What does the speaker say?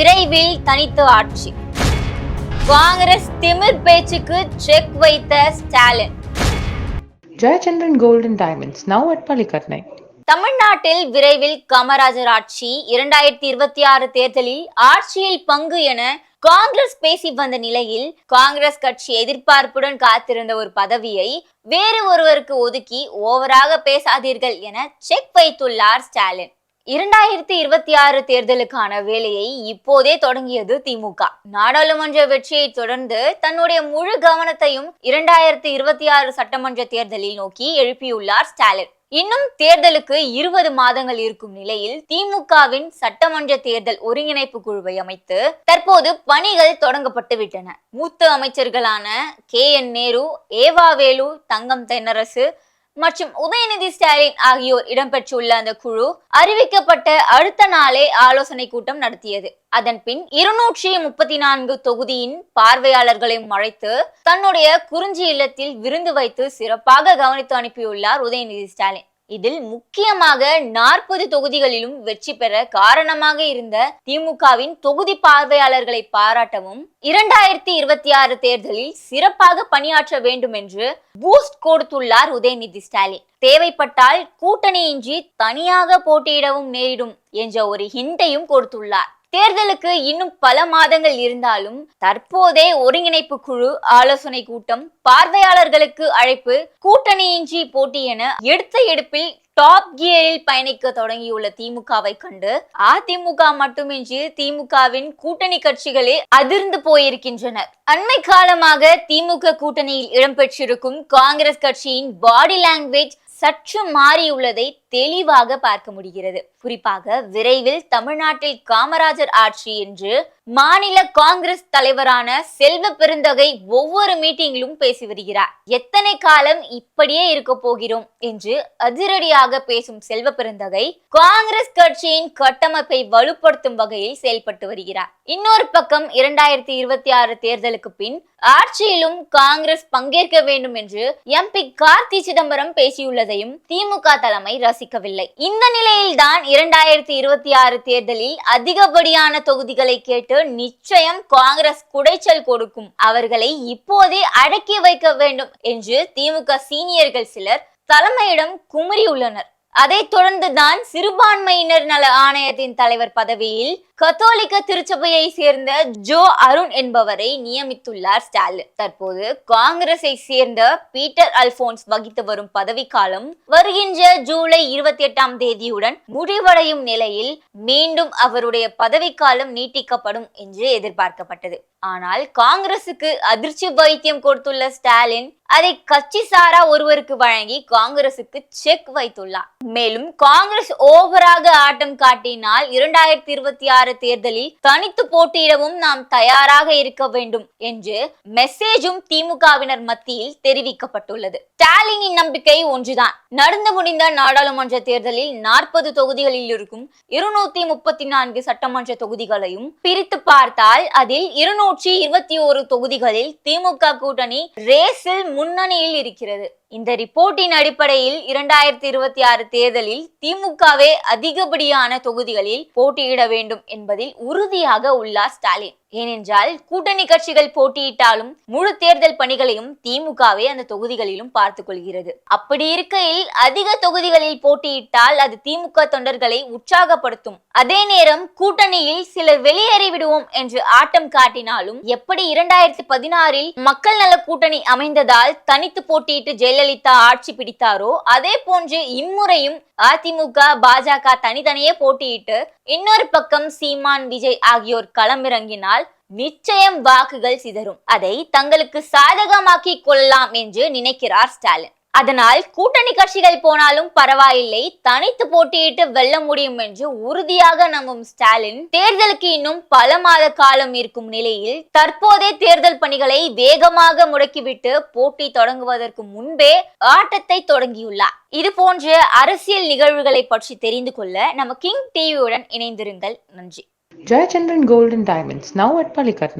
விரைவில் தனித்து ஆட்சி. காங்கிரஸ் திமிர் பேச்சுக்கு செக் வைத்த Stalin. Gold and Diamonds, now at Palikatnai. தமிழ்நாட்டில் விரைவில் காமராஜர் ஆட்சி. இரண்டாயிரத்தி இருபத்தி ஆறு தேர்தலில் ஆட்சியில் பங்கு என காங்கிரஸ் பேசி வந்த நிலையில் காங்கிரஸ் கட்சி எதிர்பார்ப்புடன் காத்திருந்த ஒரு பதவியை வேறு ஒருவருக்கு ஒதுக்கி ஓவராக பேசாதீர்கள் என செக் வைத்துள்ளார் ஸ்டாலின். இரண்டாயிரத்தி இருபத்தி ஆறு தேர்தலுக்கான வேலையை இப்போதே தொடங்கியது திமுக. நாடாளுமன்ற வெற்றியை தொடர்ந்து தன்னுடைய முழு கவனத்தையும் இரண்டாயிரத்தி இருபத்தி ஆறு சட்டமன்ற தேர்தலில் நோக்கி எழுப்பியுள்ளார் ஸ்டாலின். இன்னும் தேர்தலுக்கு இருபது மாதங்கள் இருக்கும் நிலையில் திமுகவின் சட்டமன்ற தேர்தல் ஒருங்கிணைப்பு குழுவை அமைத்து தற்போது பணிகள் தொடங்கப்பட்டு விட்டன. மூத்த அமைச்சர்களான கே என் நேரு ஏவாவேலு தங்கம் தென்னரசு மற்றும் உதயநிதி ஸ்டாலின் ஆகியோர் இடம்பெற்றுள்ள அந்த குழு அறிவிக்கப்பட்ட அடுத்த நாளே ஆலோசனை கூட்டம் நடத்தியது. அதன் பின் இருநூற்றி முப்பத்தி நான்கு தொகுதியின் பார்வையாளர்களையும் அழைத்து தன்னுடைய குறிஞ்சி இல்லத்தில் விருந்து வைத்து சிறப்பாக கவனித்து அனுப்பியுள்ளார் உதயநிதி ஸ்டாலின். இதில் முக்கியமாக நாற்பது தொகுதிகளிலும் வெற்றி பெற காரணமாக இருந்த திமுகவின் தொகுதி பார்வையாளர்களை பாராட்டவும் இரண்டாயிரத்தி இருபத்தி ஆறு தேர்தலில் சிறப்பாக பணியாற்ற வேண்டும் என்று பூஸ்ட் கொடுத்துள்ளார் உதயநிதி ஸ்டாலின். தேவைப்பட்டால் கூட்டணியின்றி தனியாக போட்டியிடவும் நேரிடும் என்ற ஒரு ஹிண்டையும் கொடுத்துள்ளார். தேர்தலுக்கு இன்னும் பல மாதங்கள் இருந்தாலும் தற்போதே ஒருங்கிணைப்பு குழு ஆலோசனை கூட்டம் பார்வையாளர்களுக்கு அழைப்பு கூட்டணியின்றி போட்டி என எடுத்த எடுப்பில் டாப் கியரில் பயணிக்க தொடங்கியுள்ள திமுகவை கண்டு அதிமுக மட்டுமின்றி திமுகவின் கூட்டணி கட்சிகளே அதிர்ந்து போயிருக்கின்றனர். அண்மை காலமாக திமுக கூட்டணியில் இடம்பெற்றிருக்கும் காங்கிரஸ் கட்சியின் பாடி லாங்குவேஜ் சற்று மாறியுள்ளதை தெளிவாக பார்க்க முடிகிறது. குறிப்பாக விரைவில் தமிழ்நாட்டில் காமராஜர் ஆட்சி என்று மாநில காங்கிரஸ் தலைவரான செல்வ பெருந்தகை ஒவ்வொரு மீட்டிங்கிலும் பேசி வருகிறார். எத்தனை காலம் இப்படியே இருக்க போகிறோம் என்று அதிரடியாக பேசும் செல்வ பெருந்தகை காங்கிரஸ் கட்சியின் கட்டமைப்பை வலுப்படுத்தும் வகையில் செயல்பட்டு வருகிறார். இன்னொரு பக்கம் இரண்டாயிரத்தி இருபத்தி ஆறு தேர்தலுக்கு பின் ஆட்சியிலும் காங்கிரஸ் பங்கேற்க வேண்டும் என்று எம்பி கார்த்தி சிதம்பரம் பேசியுள்ளது. பேசியுள்ளதையும் திமுக தலைமை ரசிக்கவில்லை. இந்த நிலையில்தான் இரண்டாயிரத்தி இருபத்தி ஆறு தேர்தலில் அதிகப்படியான தொகுதிகளை கேட்டு நிச்சயம் காங்கிரஸ் குடைச்சல் கொடுக்கும். அவர்களை இப்போதே அடக்கி வைக்க வேண்டும் என்று திமுக சீனியர்கள் சிலர் தலைமையிடம் குமுறியுள்ளனர். அதைத் தொடர்ந்துதான் சிறுபான்மையினர் நல ஆணையத்தின் தலைவர் பதவியில் கத்தோலிக்க திருச்சபையை சேர்ந்த ஜோ அருண் என்பவரை நியமித்துள்ளார் ஸ்டாலின். தற்போது காங்கிரஸை சேர்ந்த பீட்டர் அல்போன்ஸ் வகித்து வரும் பதவிக்காலம் வருகின்ற ஜூலை இருபத்தி எட்டாம் தேதியுடன் முடிவடையும் நிலையில் மீண்டும் அவருடைய பதவிக்காலம் நீட்டிக்கப்படும் என்று எதிர்பார்க்கப்பட்டது. ஆனால் காங்கிரசுக்கு அதிர்ச்சி வைத்தியம் கொடுத்துள்ள ஸ்டாலின் அதை கட்சி சாரா ஒருவருக்கு வழங்கி காங்கிரசுக்கு செக் வைத்துள்ளார். மேலும் காங்கிரஸ் ஓவராக ஆட்டம் காட்டினால் இரண்டாயிரத்தி இருபத்தி ஆறு தேர்தலில் தனித்து போட்டியிடவும் நாம் தயாராக இருக்க வேண்டும் என்று மெசேஜும் திமுகவினர் மத்தியில் தெரிவிக்கப்பட்டுள்ளது. ஸ்டாலினின் நம்பிக்கை ஒன்றுதான். நடந்து முடிந்த நாடாளுமன்ற தேர்தலில் நாற்பது தொகுதிகளில் இருக்கும் இருநூத்தி முப்பத்தி நான்கு சட்டமன்ற தொகுதிகளையும் பிரித்து பார்த்தால் அதில் இருநூற்றி இருபத்தி ஒரு தொகுதிகளில் திமுக கூட்டணி ரேஸில் முன்னணியில் இருக்கிறது. இந்த ரிப்போர்ட்டின் அடிப்படையில் இரண்டாயிரத்தி இருபத்தி ஆறு தேர்தலில் திமுகவே அதிகப்படியான தொகுதிகளில் போட்டியிட வேண்டும் என்பதில் உறுதியாக உள்ளார் ஸ்டாலின். ஏனென்றால் கூட்டணி கட்சிகள் போட்டியிட்டாலும் முழு தேர்தல் பணிகளையும் திமுகவே அந்த தொகுதிகளிலும் பார்த்துக் கொள்கிறது. அப்படி இருக்கையில் அதிக தொகுதிகளில் போட்டியிட்டால் அது திமுக தொண்டர்களை உற்சாகப்படுத்தும். அதே நேரம் கூட்டணியில் சிலர் வெளியேறிவிடுவோம் என்று ஆட்டம் காட்டினாலும் எப்படி இரண்டாயிரத்தி பதினாறில் மக்கள் நல கூட்டணி அமைந்ததால் தனித்து போட்டியிட்டு ஜெயலலிதா ஆட்சி பிடித்தாரோ அதே போன்று இம்முறையும் அதிமுக பாஜக தனித்தனியே போட்டியிட்டு இன்னொரு பக்கம் சீமான் விஜய் ஆகியோர் களமிறங்கினால் நிச்சயம் வாக்குகள் சிதறும். அதை தங்களுக்கு சாதகமாக்கி கொள்ளலாம் என்று நினைக்கிறார் ஸ்டாலின். அதனால் கூட்டணி கட்சிகள் போனாலும் பரவாயில்லை. தனித்து போட்டியிட்டு வெல்ல முடியும் என்று உறுதியாக நம்பும் ஸ்டாலின் தேர்தலுக்கு இன்னும் பல மாத காலம் இருக்கும் நிலையில் தற்போதே தேர்தல் பணிகளை வேகமாக முடக்கிவிட்டு போட்டி தொடங்குவதற்கு முன்பே ஆட்டத்தை தொடங்கியுள்ளார். இது போன்ற அரசியல் நிகழ்வுகளை பற்றி தெரிந்து கொள்ள நம்ம கிங் டிவியுடன் இணைந்திருங்கள். நன்றி. Jayachandran golden diamonds now at at